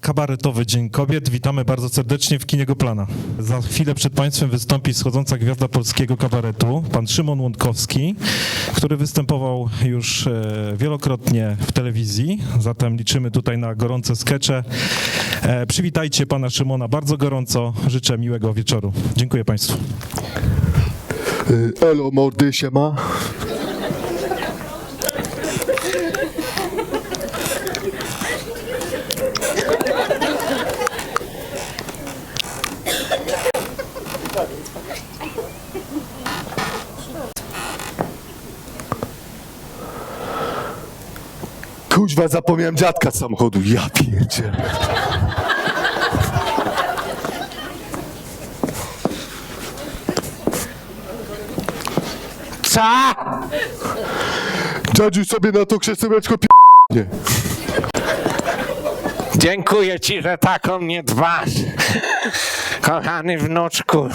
Kabaretowy Dzień Kobiet. Witamy bardzo serdecznie w kinie Plana. Za chwilę przed Państwem wystąpi schodząca gwiazda polskiego kabaretu, pan Szymon Łądkowski, który występował już e, wielokrotnie w telewizji, zatem liczymy tutaj na gorące skecze. E, Przywitajcie pana Szymona bardzo gorąco. Życzę miłego wieczoru. Dziękuję Państwu. Y, Elo, mordy, siema. Kuźwa, zapomniałem dziadka z samochodu. Ja pierdzielę. Co? Dziadziu sobie na to krzesełeczko p... Nie. Dziękuję ci, że tak o mnie dbasz. Kochany wnuczku.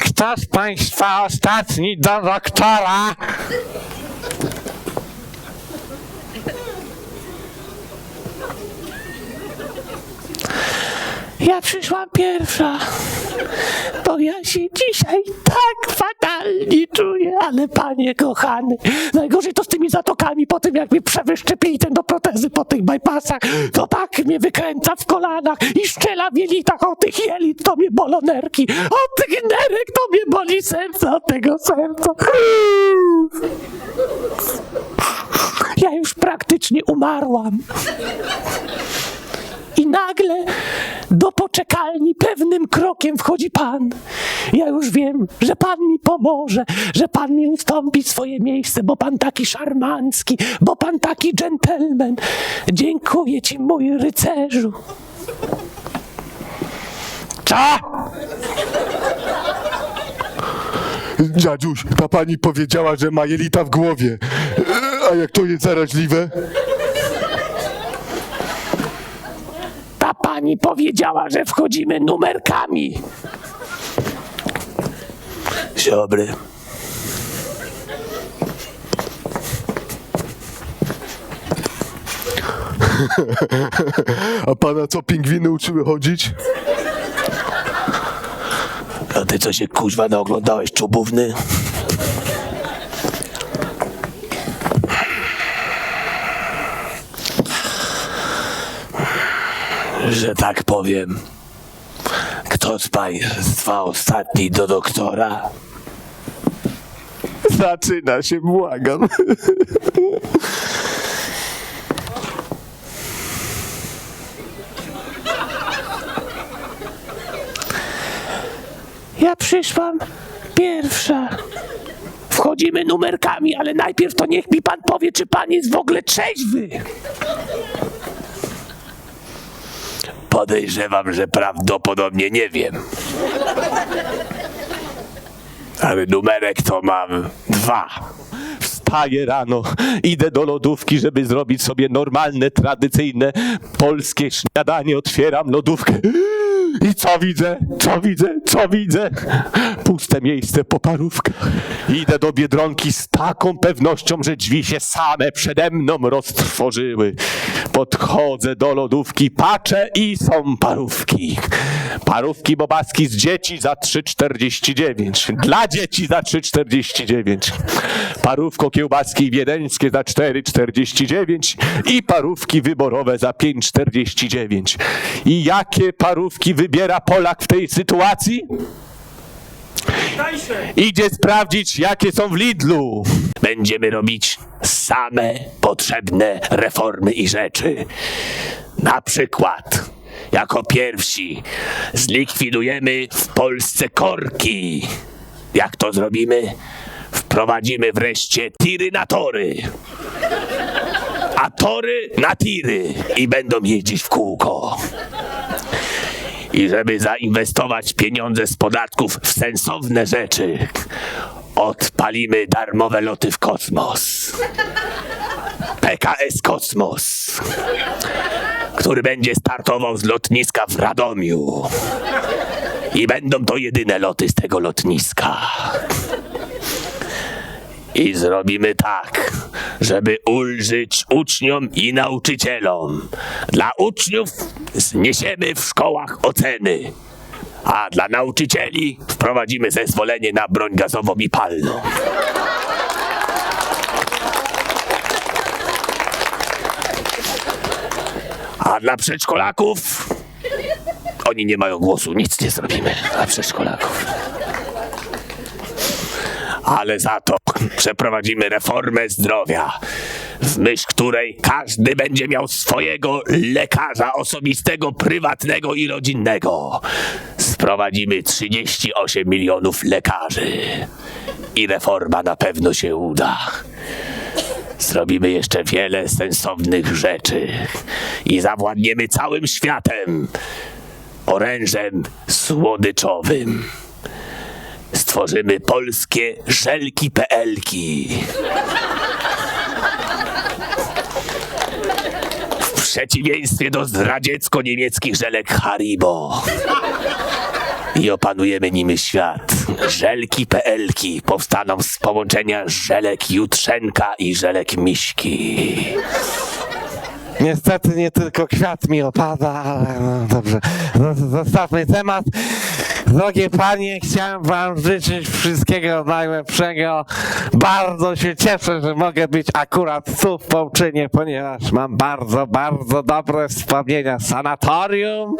Kto z państwa ostatni do doktora? Ja przyszłam pierwsza, bo ja się dzisiaj tak fatalnie czuję, ale panie kochany, najgorzej to z tymi zatokami po tym, jak mi przewyszczepili ten do protezy po tych bypassach, to tak mnie wykręca w kolanach i szczela w jelitach, o tych jelit to mnie bolą nerki, od tych nerek to mnie boli serce, od tego serca. Ja już praktycznie umarłam. I nagle do poczekalni pewnym krokiem wchodzi Pan. Ja już wiem, że Pan mi pomoże, że Pan mi ustąpi swoje miejsce, bo Pan taki szarmancki, bo Pan taki dżentelmen. Dziękuję Ci, mój rycerzu. Co? Dziadziuś, ta pani powiedziała, że ma jelita w głowie. A jak to jest zaraźliwe? Ta pani powiedziała, że wchodzimy numerkami. Dobry. A pana co, pingwiny uczyły chodzić? A ty co się kuźwa naoglądałeś, czubówny? Że tak powiem. Kto z państwa ostatni do doktora? Zaczyna się, błagam. Ja przyszłam pierwsza. Wchodzimy numerkami, ale najpierw to niech mi pan powie, czy pan jest w ogóle trzeźwy. Podejrzewam, że prawdopodobnie nie wiem. Ale numerek to mam dwa. Wstaję rano, idę do lodówki, żeby zrobić sobie normalne, tradycyjne polskie śniadanie. Otwieram lodówkę. I co widzę? Co widzę? Co widzę? Puste miejsce po parówkach. Idę do biedronki z taką pewnością, że drzwi się same przede mną roztworzyły. Podchodzę do lodówki, patrzę i są parówki. Parówki bobaski z dzieci za 3,49. Dla dzieci za 3,49. Parówko kiełbaski wiedeńskie za 4,49 i parówki wyborowe za 5,49. I jakie parówki wybiera Polak w tej sytuacji? Idzie sprawdzić, jakie są w Lidlu. Będziemy robić same potrzebne reformy i rzeczy. Na przykład, jako pierwsi, zlikwidujemy w Polsce korki. Jak to zrobimy? Wprowadzimy wreszcie tiry na tory. A tory na tiry i będą jeździć w kółko. I żeby zainwestować pieniądze z podatków w sensowne rzeczy, odpalimy darmowe loty w kosmos. PKS Kosmos, który będzie startował z lotniska w Radomiu. I będą to jedyne loty z tego lotniska. I zrobimy tak, żeby ulżyć uczniom i nauczycielom. Dla uczniów zniesiemy w szkołach oceny, a dla nauczycieli wprowadzimy zezwolenie na broń gazową i palną. A dla przedszkolaków oni nie mają głosu, nic nie zrobimy dla przedszkolaków. Ale za to przeprowadzimy reformę zdrowia, w myśl której każdy będzie miał swojego lekarza osobistego, prywatnego i rodzinnego. Sprowadzimy 38 milionów lekarzy i reforma na pewno się uda. Zrobimy jeszcze wiele sensownych rzeczy i zawładniemy całym światem orężem słodyczowym. Stworzymy polskie żelki PLki. W przeciwieństwie do zdradziecko-niemieckich żelek Haribo. I opanujemy nimi świat. Żelki PLki powstaną z połączenia żelek Jutrzenka i żelek Miśki. Niestety nie tylko kwiat mi opada, ale no dobrze. Zo- Zostawmy temat. Drogie panie, chciałem wam życzyć wszystkiego najlepszego. Bardzo się cieszę, że mogę być akurat tu w Połczynie, ponieważ mam bardzo, bardzo dobre wspomnienia sanatorium.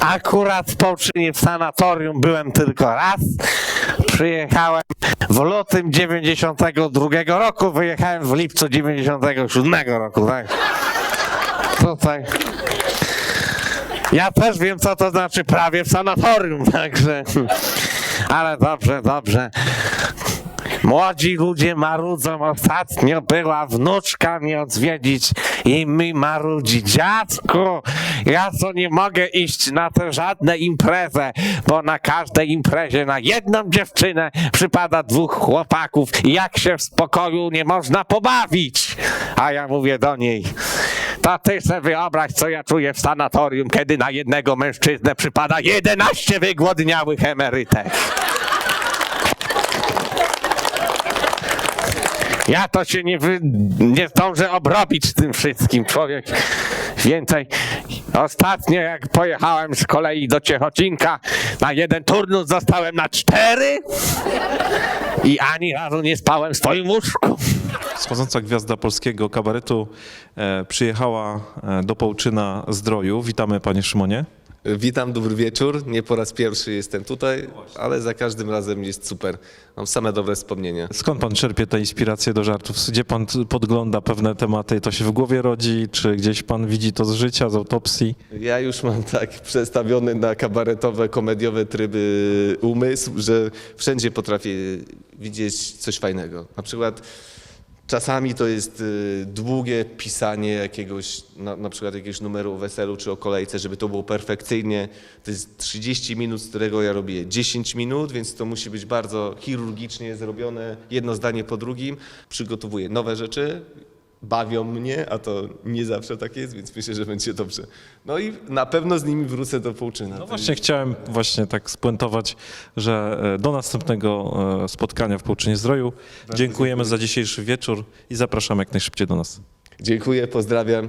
Akurat w Połczynie w sanatorium byłem tylko raz. Przyjechałem w lutym 92 roku, wyjechałem w lipcu 97 roku, tak? Tutaj. Ja też wiem, co to znaczy prawie w sanatorium, także. Ale dobrze, dobrze. Młodzi ludzie marudzą. Ostatnio była wnuczka mnie odwiedzić i mi marudzi. Dziadku, ja co nie mogę iść na te żadne imprezę, bo na każdej imprezie na jedną dziewczynę przypada dwóch chłopaków i jak się w spokoju nie można pobawić. A ja mówię do niej, to ty sobie wyobraź, co ja czuję w sanatorium, kiedy na jednego mężczyznę przypada 11 wygłodniałych emerytek. Ja to się nie, wy, nie zdążę obrobić tym wszystkim, człowiek. Więcej. Ostatnio jak pojechałem z kolei do Ciechocinka, na jeden turnus zostałem na cztery i ani razu nie spałem w swoim łóżku. Schodząca gwiazda polskiego kabaretu e, przyjechała e, do Połczyna Zdroju. Witamy panie Szymonie. Witam, dobry wieczór. Nie po raz pierwszy jestem tutaj, ale za każdym razem jest super. Mam same dobre wspomnienia. Skąd pan czerpie te inspiracje do żartów? Gdzie pan podgląda pewne tematy? To się w głowie rodzi? Czy gdzieś pan widzi to z życia, z autopsji? Ja już mam tak przestawiony na kabaretowe, komediowe tryby umysł, że wszędzie potrafię widzieć coś fajnego. Na przykład czasami to jest y, długie pisanie jakiegoś, na, na przykład jakiegoś numeru o weselu czy o kolejce, żeby to było perfekcyjnie. To jest 30 minut, z którego ja robię 10 minut, więc to musi być bardzo chirurgicznie zrobione, jedno zdanie po drugim. Przygotowuję nowe rzeczy, bawią mnie, a to nie zawsze tak jest, więc myślę, że będzie dobrze. No i na pewno z nimi wrócę do Połczyna. No właśnie chciałem właśnie tak spuentować, że e, do następnego e, spotkania w Połczynie Zdroju. Dziękujemy za dzisiejszy wieczór i zapraszamy jak najszybciej do nas. Dziękuję, pozdrawiam.